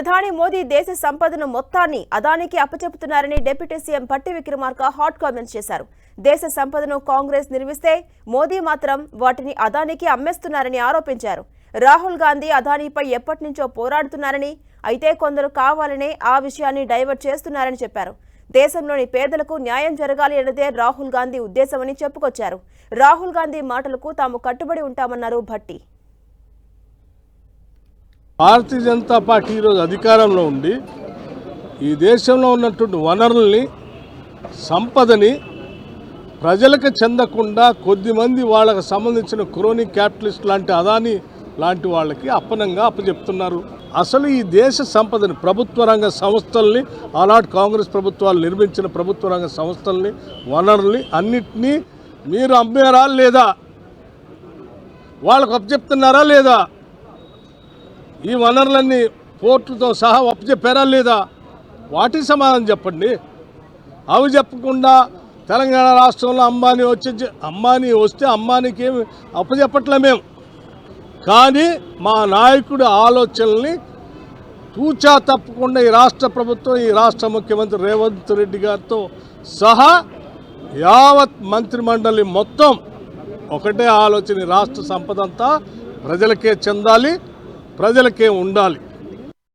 ప్రధాని మోదీ దేశ సంపదను మొత్తాన్ని అదానికి అప్పచెపుతున్నారని deputy CM Bhatti Vikramarka hot comments చేశారు. దేశ సంపదను కాంగ్రెస్ నిర్మిస్తే మోదీ మాత్రం వాటిని అదానికి అమ్మేస్తున్నారని ఆరోపించారు. రాహుల్ గాంధీ అదానీపై ఎప్పటి నుంచో పోరాడుతున్నారని అయితే కొందరు కావాలనే ఆ విషయాన్ని డైవర్ట్ చేస్తున్నారని చెప్పారు. దేశంలోని పేదలకు న్యాయం జరగాలి అన్నదే రాహుల్ గాంధీ ఉద్దేశమని చెప్పుకొచ్చారు. రాహుల్ గాంధీ మాటలకు తాము కట్టుబడి ఉంటామన్నారు భట్టి. భారతీయ జనతా పార్టీ ఈరోజు అధికారంలో ఉండి ఈ దేశంలో ఉన్నటువంటి వనరుల్ని సంపదని ప్రజలకు చెందకుండా కొద్దిమంది వాళ్ళకు సంబంధించిన క్రోనీ క్యాపిటలిస్ట్ లాంటి అదాని లాంటి వాళ్ళకి అప్పనంగా అప్పచెప్తున్నారు. అసలు ఈ దేశ సంపదని ప్రభుత్వ రంగ సంస్థల్ని ఆనాటి కాంగ్రెస్ ప్రభుత్వాలు నిర్మించిన ప్రభుత్వ రంగ సంస్థల్ని వనరుల్ని అన్నిటినీ మీరు అమ్మారా లేదా? వాళ్ళకు అప్పచెప్తున్నారా లేదా? ఈ వనరులన్నీ కోర్టుతో సహా అప్పచెప్పారా లేదా వాటికి సమాధానం చెప్పండి. అవి చెప్పకుండా తెలంగాణ రాష్ట్రంలో అంబానీ వచ్చి అంబానీ వస్తే అంబానీకి ఏమి అప్పచెప్పట్లే మేము. కానీ మా నాయకుడి ఆలోచనల్ని తూచా తప్పకుండా ఈ రాష్ట్ర ప్రభుత్వం ఈ రాష్ట్ర ముఖ్యమంత్రి రేవంత్ రెడ్డి గారితో సహా యావత్ మంత్రిమండలి మొత్తం ఒకటే ఆలోచన ఈ రాష్ట్ర సంపద అంతా ప్రజలకే చెందాలి. ప్రజలకే ఉండాలి.